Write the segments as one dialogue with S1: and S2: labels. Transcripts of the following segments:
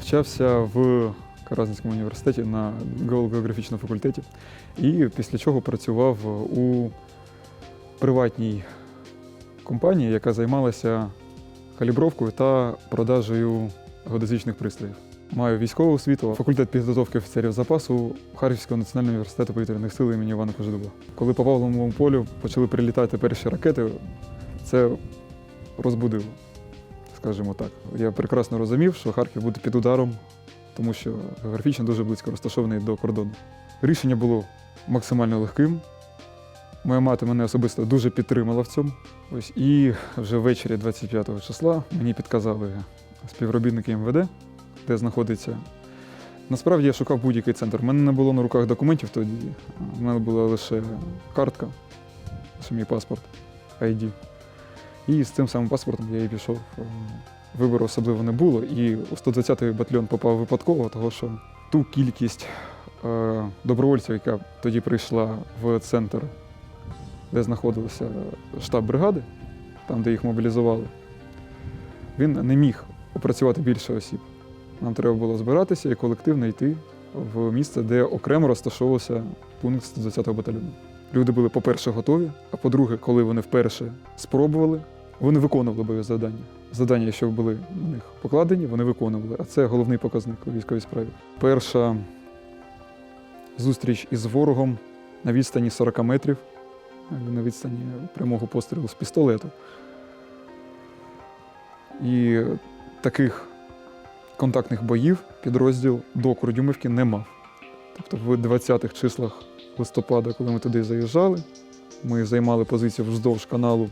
S1: навчався в Каразинському університеті на географічному факультеті і після чого працював у приватній компанії, яка займалася калібровкою та продажею геодезичних пристроїв. Маю військову освіту, факультет підготовки офіцерів запасу Харківського національного університету повітряних сил імені Івана Кожедуба. Коли по Павловому полю почали прилітати перші ракети, це розбудило, скажімо так. Я прекрасно розумів, що Харків буде під ударом, тому що географічно дуже близько розташований до кордону. Рішення було максимально легким. Моя мати мене особисто дуже підтримала в цьому. Ось і вже ввечері 25 числа мені підказали співробітники МВД, де знаходиться. Насправді я шукав будь-який центр. У мене не було на руках документів тоді. У мене була лише картка, лише мій паспорт, ID. І з цим самим паспортом я і пішов. Е, Вибору особливо не було. І у 120-й батальйон попав випадково, тому що ту кількість е, добровольців, яка тоді прийшла в центр, де знаходився штаб бригади, там, де їх мобілізували, він не міг опрацювати більше осіб. Нам треба було збиратися і колективно йти в місце, де окремо розташовувався пункт 120-го батальйону. Люди були, по-перше, готові, а по-друге, коли вони вперше спробували, вони виконували бойові завдання. Завдання, що були на них покладені, вони виконували. А це головний показник у військовій справі. Перша зустріч із ворогом на відстані 40 метрів, на відстані прямого пострілу з пістолету. І таких контактних боїв підрозділ до Курдюмівки не мав. Тобто в 20-х числах листопада, коли ми туди заїжджали, ми займали позицію вздовж каналу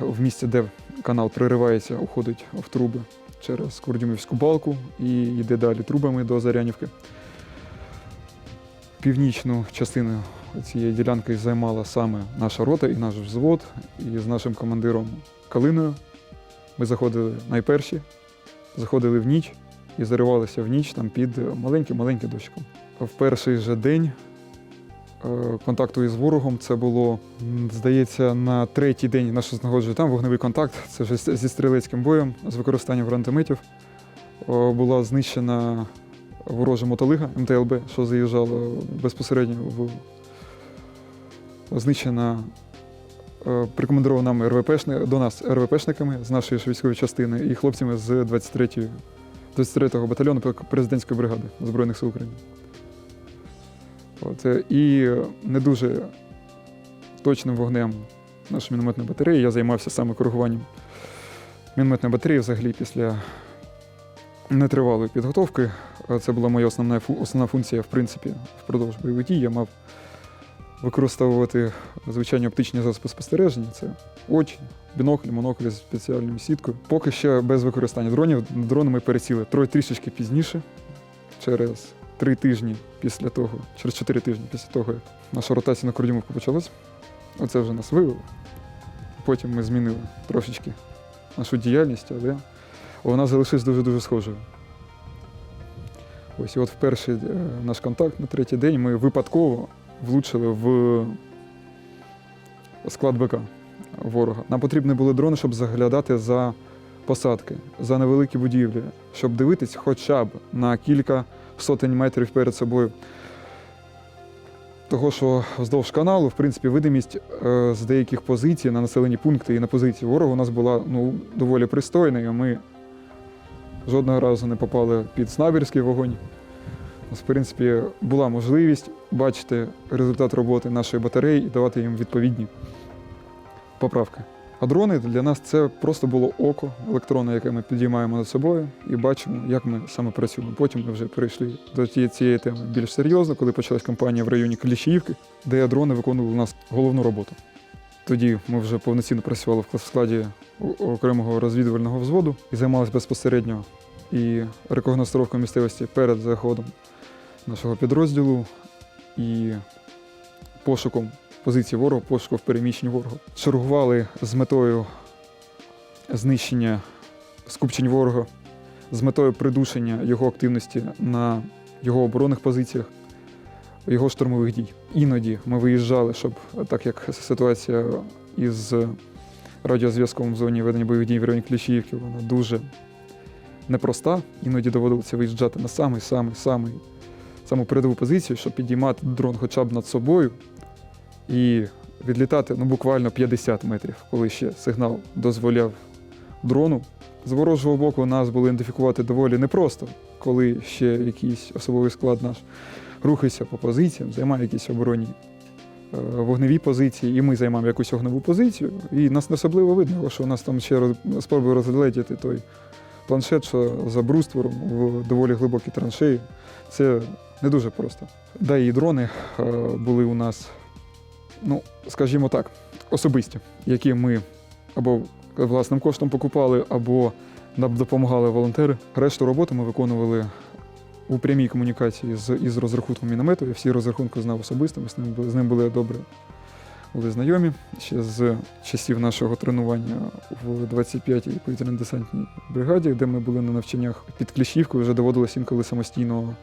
S1: в місці, де канал приривається, уходить в труби через Курдюмівську балку і йде далі трубами до Зарянівки. Північну частину цієї ділянки займала саме наша рота і наш взвод. І з нашим командиром Калиною ми заходили найперші, заходили в ніч і заривалися в ніч там під маленьким-маленьким дощиком. В перший же день контакту із ворогом це було, здається, на третій день нашого знаходження там вогневий контакт. Це вже зі стрілецьким боєм з використанням гранатометів. Е, Була знищена ворожа мотолига МТЛБ, що заїжджала безпосередньо в знищена е, прикомандирована РВПшни, до нас РВПшниками з нашої військової частини і хлопцями з 23-ї 23-го батальйону президентської бригади Збройних сил України. От, е, і не дуже точним вогнем нашої мінометної батареї я займався саме коригуванням мінометної батареї взагалі після нетривалої підготовки. Е, Це була моя основна, основна функція, в принципі, впродовж бойових дій. Я мав використовувати звичайні оптичні засоби спостереження. Це очі, бінокль, монокль з спеціальною сіткою. Поки ще без використання дронів. Дрони ми пересіли трішечки пізніше, через три тижні після того, через чотири тижні після того, як наша ротація на Кордюмовку почалась. Оце вже нас вивело. Потім ми змінили трошечки нашу діяльність, але вона залишилась дуже-дуже схожою. Ось і от перший е, наш контакт на третій день ми випадково влучили в склад БК ворога. Нам потрібні були дрони, щоб заглядати за посадки, за невеликі будівлі, щоб дивитись хоча б на кілька сотень метрів перед собою. Того, що вздовж каналу, в принципі, видимість е, з деяких позицій на населені пункти і на позиції ворога у нас була ну, доволі пристойною. Ми жодного разу не попали під снайперський вогонь. В принципі, була можливість бачити результат роботи нашої батареї і давати їм відповідні поправки. А дрони для нас це просто було око електронне, яке ми підіймаємо над собою і бачимо, як ми саме працюємо. Потім ми вже перейшли до цієї теми більш серйозно, коли почалась кампанія в районі Кліщіївки, де дрони виконували у нас головну роботу. Тоді ми вже повноцінно працювали в складі окремого розвідувального взводу і займалися безпосередньо і рекогностировкою місцевості перед заходом нашого підрозділу і пошуком позиції ворога, пошуком переміщень ворога. Чергували з метою знищення скупчень ворога, з метою придушення його активності на його оборонних позиціях, його штурмових дій. Іноді ми виїжджали, щоб так як ситуація із радіозв'язком в зоні ведення бойових дій в районі Кліщіївки, вона дуже непроста. Іноді доводилося виїжджати на самий самий самий саму передову позицію, щоб підіймати дрон хоча б над собою і відлітати ну, буквально 50 метрів, коли ще сигнал дозволяв дрону. З ворожого боку нас було ідентифікувати доволі непросто, коли ще якийсь особовий склад наш рухається по позиціям, займає якісь оборонні е, вогневі позиції, і ми займаємо якусь вогневу позицію. І нас не особливо видно, що у нас там ще роз- спробує розгледіти той планшет, що за бруствором в доволі глибокій траншеї. Це не дуже просто. Да, і дрони е, були у нас, ну, скажімо так, особисті, які ми або власним коштом покупали, або нам допомагали волонтери. Решту роботи ми виконували у прямій комунікації з, із розрахунком міномету. Я всі розрахунки знав особисто, ми з ним, з ним були добре були знайомі ще з часів нашого тренування в 25-й повітряно-десантній бригаді, де ми були на навчаннях під Кліщівкою, вже доводилось інколи самостійно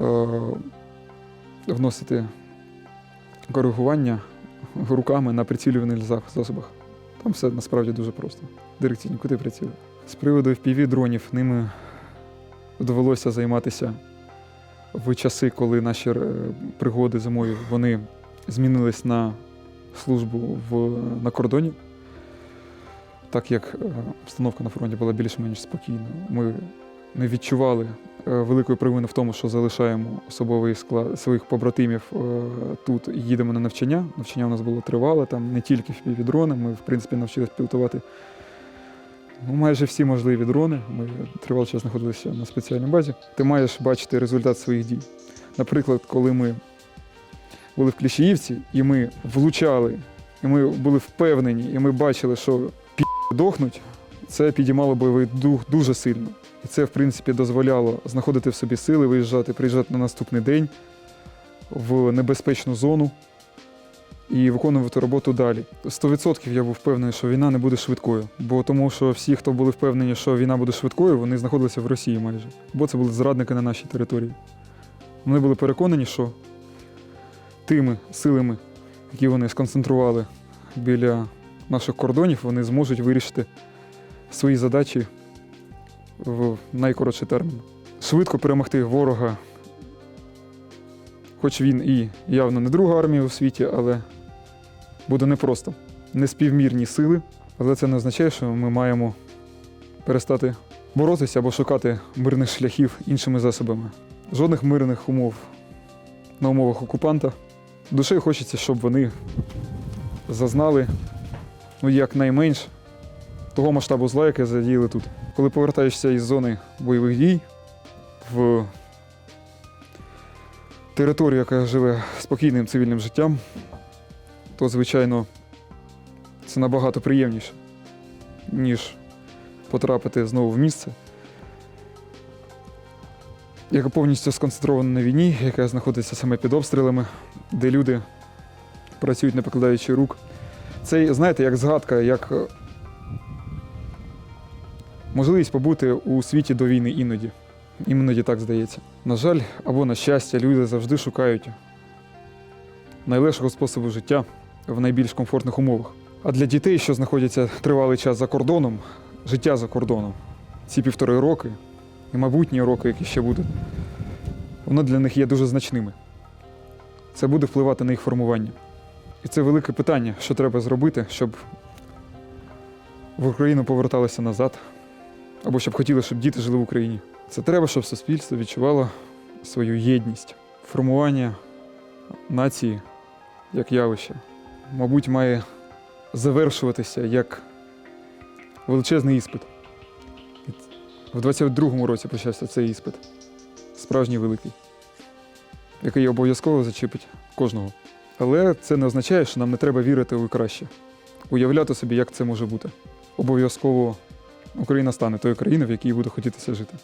S1: е, вносити коригування руками на прицілюваних за- засобах. Там все насправді дуже просто. Дирекційні куди приціли. З приводу FPV дронів ними довелося займатися в часи, коли наші е, пригоди зимою вони змінились на службу в, на кордоні. Так як е, обстановка на фронті була більш-менш спокійна, ми не відчували е, великої провини в тому, що залишаємо особовий склад своїх побратимів е, тут і їдемо на навчання. Навчання у нас було тривале, там не тільки впівдрони, ми, в принципі, навчилися пілотувати ну, майже всі можливі дрони. Ми тривалий час знаходилися на спеціальній базі. Ти маєш бачити результат своїх дій. Наприклад, коли ми були в Кліщіївці, і ми влучали, і ми були впевнені, і ми бачили, що пі дохнуть, це підіймало бойовий дух дуже сильно. Це, в принципі, дозволяло знаходити в собі сили, виїжджати, приїжджати на наступний день в небезпечну зону і виконувати роботу далі. 100% я був впевнений, що війна не буде швидкою. Бо тому, що всі, хто були впевнені, що війна буде швидкою, вони знаходилися в Росії майже. Бо це були зрадники на нашій території. Вони були переконані, що тими силами, які вони сконцентрували біля наших кордонів, вони зможуть вирішити свої задачі в найкоротший термін. Швидко перемогти ворога, хоч він і явно не друга армія у світі, але буде непросто. Неспівмірні сили, але це не означає, що ми маємо перестати боротися або шукати мирних шляхів іншими засобами. Жодних мирних умов на умовах окупанта. Душею хочеться, щоб вони зазнали ну, якнайменш того масштабу зла, яке задіяли тут. Коли повертаєшся із зони бойових дій в територію, яка живе спокійним цивільним життям, то, звичайно, це набагато приємніше, ніж потрапити знову в місце, яке повністю сконцентроване на війні, яке знаходиться саме під обстрілами, де люди працюють не покладаючи рук. Це, знаєте, як згадка, як можливість побути у світі до війни іноді. Іноді так здається. На жаль, або на щастя, люди завжди шукають найлегшого способу життя в найбільш комфортних умовах. А для дітей, що знаходяться тривалий час за кордоном, життя за кордоном, ці півтори роки і майбутні роки, які ще будуть, воно для них є дуже значними. Це буде впливати на їх формування. І це велике питання, що треба зробити, щоб в Україну поверталися назад, або щоб хотіли, щоб діти жили в Україні. Це треба, щоб суспільство відчувало свою єдність. Формування нації як явище, мабуть, має завершуватися як величезний іспит. В 22-му році почався цей іспит, справжній великий, який обов'язково зачепить кожного. Але це не означає, що нам не треба вірити у краще, уявляти собі, як це може бути. Обов'язково Україна стане тою країною, в якій буде хотітися жити.